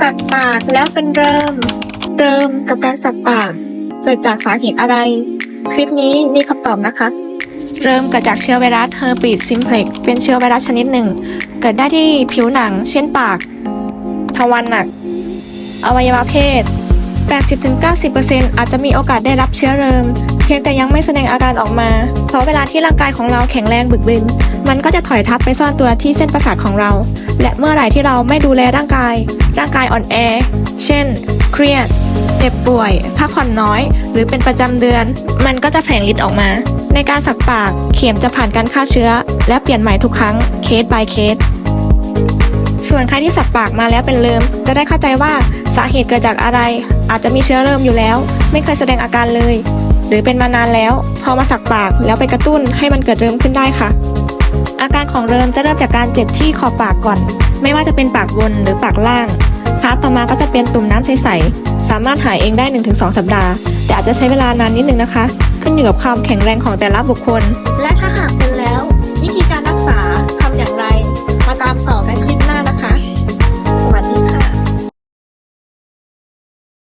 สักปากแล้วเป็นเริ่ม เริ่มกับการสักปากเกิดจากสาเหตุอะไร คลิปนี้มีคำตอบนะคะ เริ่มเกิดจากเชื้อไวรัสเฮอร์ปีดซิมเพล็กเป็นเชื้อไวรัสชนิดหนึ่ง เกิดได้ที่ผิวหนัง เช่นปาก ทวารหนัก อวัยวะเพศ 80-90%อาจจะมีโอกาสได้รับเชื้อเริม เพียงแต่ยังไม่แสดงอาการออกมา เพราะเวลาที่ร่างกายของเราแข็งแรงบึกบึน มันก็จะถอยทับไปซ่อนตัวที่เส้นประสาทของเรา และเมื่อไหร่ที่เราไม่ดูแลร่างกาย ร่างกายอ่อนแอ เช่น เครียด เจ็บป่วย พักผ่อนน้อย หรือเป็นประจำเดือน มันก็จะแผลงฤทธิ์ออกมา ในการสักปาก เข็มจะผ่านการฆ่าเชื้อ และเปลี่ยนใหม่ทุกครั้ง เคส by เคส ส่วนใครที่สักปากมาแล้วเป็นเริม จะได้เข้าใจว่าสาเหตุเกิดจากอะไร อาจจะมีเชื้อเริ่มอยู่แล้ว ไม่เคยแสดงอาการเลย หรือเป็นมานานแล้ว พอมาสักปากแล้วไปกระตุ้นให้มันเกิดเริมขึ้นได้ค่ะ อาการของเริมจะเริ่มจากการเจ็บที่ขอบปากก่อน ไม่ว่าจะเป็นปากบนหรือปากล่างพาร์ทต่อมาก็จะเป็นตุ่มน้ำใสๆสามารถหายเองได้ 1-2 สัปดาห์ แต่อาจจะใช้เวลานานนิดนึงนะคะ ขึ้นอยู่กับความแข็งแรงของแต่ละบุคคล และถ้าห